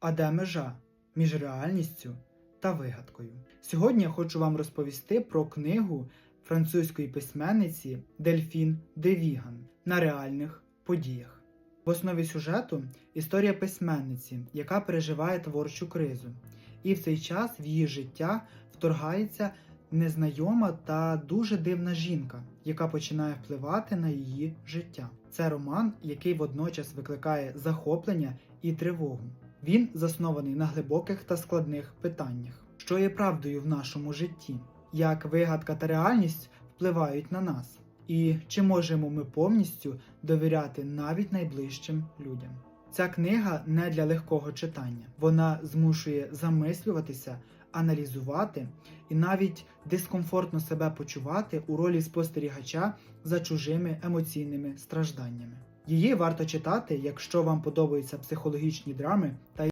А де межа між реальністю та вигадкою? Сьогодні я хочу вам розповісти про книгу французької письменниці Дельфін де Віган на реальних подіях. В основі сюжету історія письменниці, яка переживає творчу кризу, і в цей час в її життя вторгається незнайома та дуже дивна жінка, яка починає впливати на її життя. Це роман, який водночас викликає захоплення і тривогу. Він заснований на глибоких та складних питаннях, що є правдою в нашому житті, як вигадка та реальність впливають на нас, і чи можемо ми повністю довіряти навіть найближчим людям. Ця книга не для легкого читання. Вона змушує замислюватися, аналізувати і навіть дискомфортно себе почувати у ролі спостерігача за чужими емоційними стражданнями. Її варто читати, якщо вам подобаються психологічні драми та